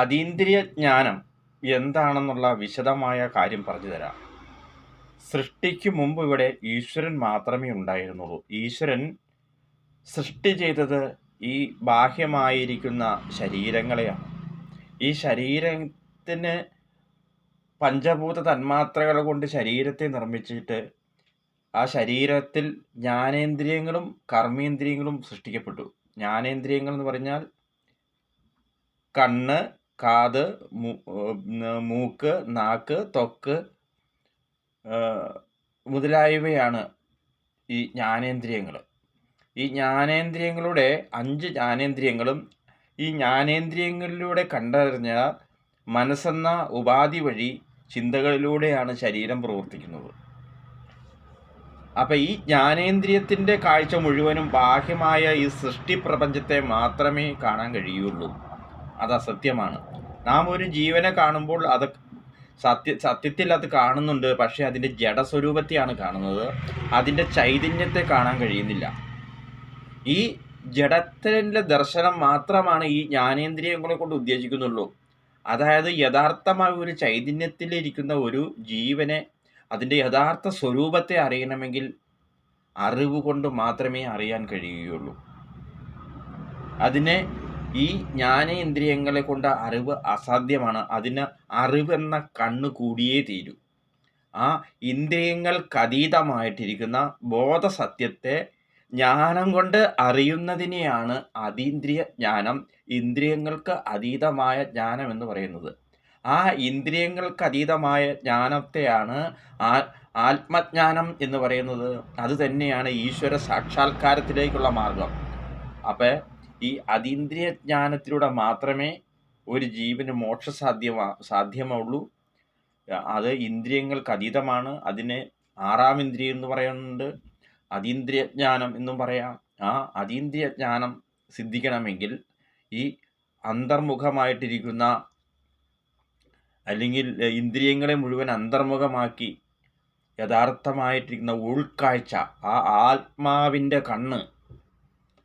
അതീന്ദ്രിയ ജ്ഞാനം എന്താണെന്നുള്ള വിശദമായ കാര്യം പറഞ്ഞു തരാം. സൃഷ്ടിക്ക് മുമ്പ് ഇവിടെ ഈശ്വരൻ മാത്രമേ ഉണ്ടായിരുന്നുള്ളൂ. ഈശ്വരൻ സൃഷ്ടി ചെയ്തത് ഈ ബാഹ്യമായിരിക്കുന്ന ശരീരങ്ങളെയാണ്. ഈ ശരീരത്തിന് പഞ്ചഭൂത തന്മാത്രകൾ കൊണ്ട് ശരീരത്തെ നിർമ്മിച്ചിട്ട് ആ ശരീരത്തിൽ ജ്ഞാനേന്ദ്രിയങ്ങളും കർമ്മേന്ദ്രിയങ്ങളും സൃഷ്ടിക്കപ്പെട്ടു. ജ്ഞാനേന്ദ്രിയങ്ങൾ എന്ന് പറഞ്ഞാൽ കണ്ണ് കാത് മൂക്ക് നാക്ക് തൊക്ക് മുതലായവയാണ് ഈ ജ്ഞാനേന്ദ്രിയങ്ങൾ ഈ ജ്ഞാനേന്ദ്രിയങ്ങളുടെ അഞ്ച് ജ്ഞാനേന്ദ്രിയങ്ങളും ഈ ജ്ഞാനേന്ദ്രിയങ്ങളിലൂടെ കണ്ടറിഞ്ഞ മനസ്സെന്ന ഉപാധി വഴി ചിന്തകളിലൂടെയാണ് ശരീരം പ്രവർത്തിക്കുന്നത്. അപ്പം ഈ ജ്ഞാനേന്ദ്രിയത്തിന്റെ കാഴ്ച മുഴുവനും ബാഹ്യമായ ഈ സൃഷ്ടി പ്രപഞ്ചത്തെ മാത്രമേ കാണാൻ കഴിയുള്ളൂ. അത് അസത്യമാണ് നാം ഒരു ജീവനെ കാണുമ്പോൾ അത് സത്യ സത്യത്തിൽ അത് കാണുന്നുണ്ട് പക്ഷേ അതിന്റെ ജഡസ്വരൂപത്തെയാണ് കാണുന്നത്. അതിന്റെ ചൈതന്യത്തെ കാണാൻ കഴിയുന്നില്ല. ഈ ജഡത്തിന്റെ ദർശനം മാത്രമാണ് ഈ ജ്ഞാനേന്ദ്രിയങ്ങളെ കൊണ്ട് ഉദ്ദേശിക്കുന്നുള്ളൂ. അതായത് യഥാർത്ഥമായ ഒരു ചൈതന്യത്തിലിരിക്കുന്ന ഒരു ജീവനെ അതിന്റെ യഥാർത്ഥ സ്വരൂപത്തെ അറിയണമെങ്കിൽ അറിവ് കൊണ്ട് മാത്രമേ അറിയാൻ കഴിയുകയുള്ളൂ. അതിനെ ഈ ജ്ഞാനേന്ദ്രിയങ്ങളെ കൊണ്ട് അറിവ് അസാധ്യമാണ്. അതിന് അറിവെന്ന കണ്ണ് കൂടിയേ തീരൂ. ആ ഇന്ദ്രിയങ്ങൾക്കതീതമായിട്ടിരിക്കുന്ന ബോധസത്യത്തെ ജ്ഞാനം കൊണ്ട് അറിയുന്നതിനെയാണ് അതീന്ദ്രിയ ജ്ഞാനം ഇന്ദ്രിയങ്ങൾക്ക് അതീതമായ ജ്ഞാനം എന്ന് പറയുന്നത്. ആ ഇന്ദ്രിയങ്ങൾക്ക് അതീതമായ ജ്ഞാനത്തെയാണ് ആ ആത്മജ്ഞാനം എന്ന് പറയുന്നത്. അത് തന്നെയാണ് ഈശ്വര സാക്ഷാത്കാരത്തിലേക്കുള്ള മാർഗം അപ്പം ഈ അതീന്ദ്രിയ ജ്ഞാനത്തിലൂടെ മാത്രമേ ഒരു ജീവന് മോക്ഷ സാധ്യമാ സാധ്യമുള്ളൂ അത് ഇന്ദ്രിയങ്ങൾക്ക് അതീതമാണ്. അതിന് ആറാം ഇന്ദ്രിയം എന്ന് പറയുന്നുണ്ട്. അതീന്ദ്രിയ ജ്ഞാനം എന്നും പറയാം. ആ അതീന്ദ്രിയ ജ്ഞാനം സിദ്ധിക്കണമെങ്കിൽ ഈ അന്തർമുഖമായിട്ടിരിക്കുന്ന അല്ലെങ്കിൽ ഇന്ദ്രിയങ്ങളെ മുഴുവൻ അന്തർമുഖമാക്കി യഥാർത്ഥമായിട്ടിരിക്കുന്ന ഉൾക്കാഴ്ച ആ ആത്മാവിന്റെ കണ്ണ്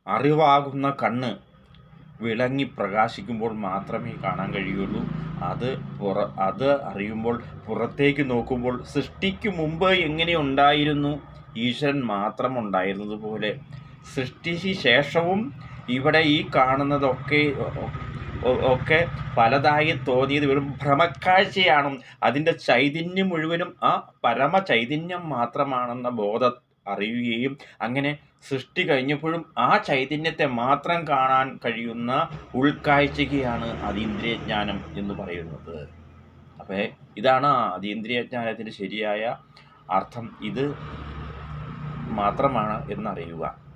അറിവാകുന്ന കണ്ണ് വിളങ്ങി പ്രകാശിക്കുമ്പോൾ മാത്രമേ കാണാൻ കഴിയുള്ളൂ അത് പുറ അത് അറിയുമ്പോൾ പുറത്തേക്ക് നോക്കുമ്പോൾ സൃഷ്ടിക്ക് മുമ്പ് എങ്ങനെ ഉണ്ടായിരുന്നു? ഈശ്വരൻ മാത്രം ഉണ്ടായിരുന്നതുപോലെ സൃഷ്ടിക്ക് ശേഷവും ഇവിടെ ഈ കാണുന്നതൊക്കെ ഒക്കെ പലതായി തോന്നിയത് വെറും ഭ്രമക്കാഴ്ചയാണ്. അതിന്റെ ചൈതന്യം മുഴുവനും ആ പരമ ചൈതന്യം മാത്രമാണെന്ന ബോധം അറിയുകയും അങ്ങനെ സൃഷ്ടി കഴിഞ്ഞപ്പോഴും ആ ചൈതന്യത്തെ മാത്രം കാണാൻ കഴിയുന്ന ഉൾക്കാഴ്ചയ്ക്കാണ് അതീന്ദ്രിയജ്ഞാനം എന്ന് പറയുന്നത്. അപ്പോൾ ഇതാണ് അതീന്ദ്രിയജ്ഞാനത്തിന്റെ ശരിയായ അർത്ഥം. ഇത് മാത്രമാണ് എന്നറിയുക.